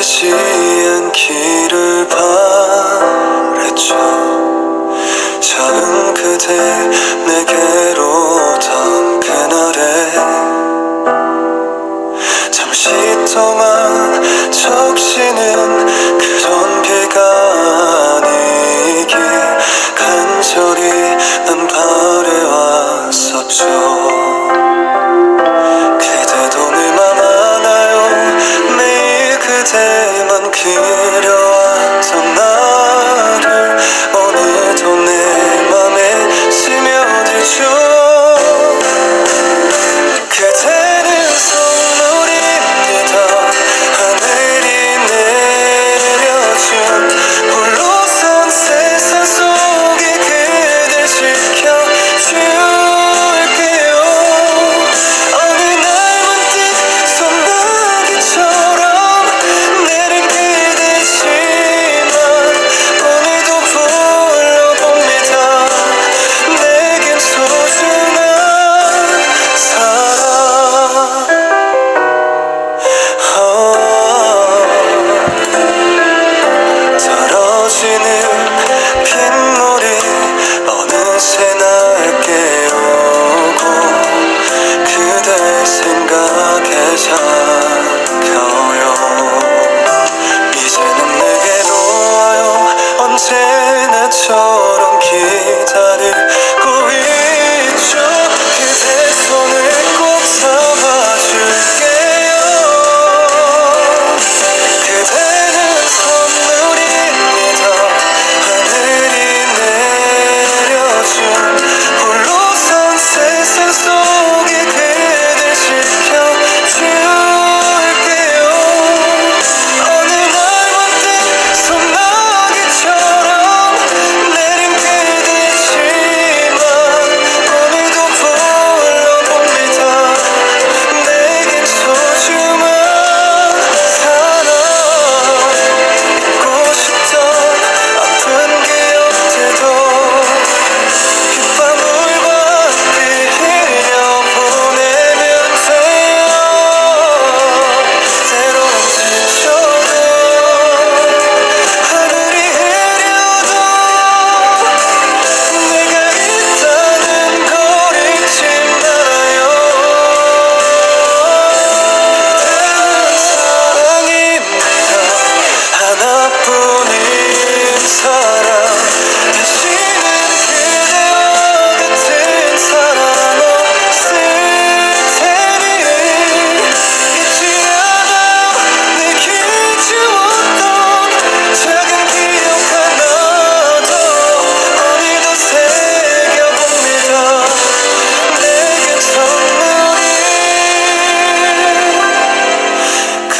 지시한 길을 바랬죠. 작은 그대 내게로 던 그날에 잠시 동안 적시는 그런 비가 아니길 간절히 난 바래왔었죠.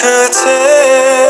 রেখেছে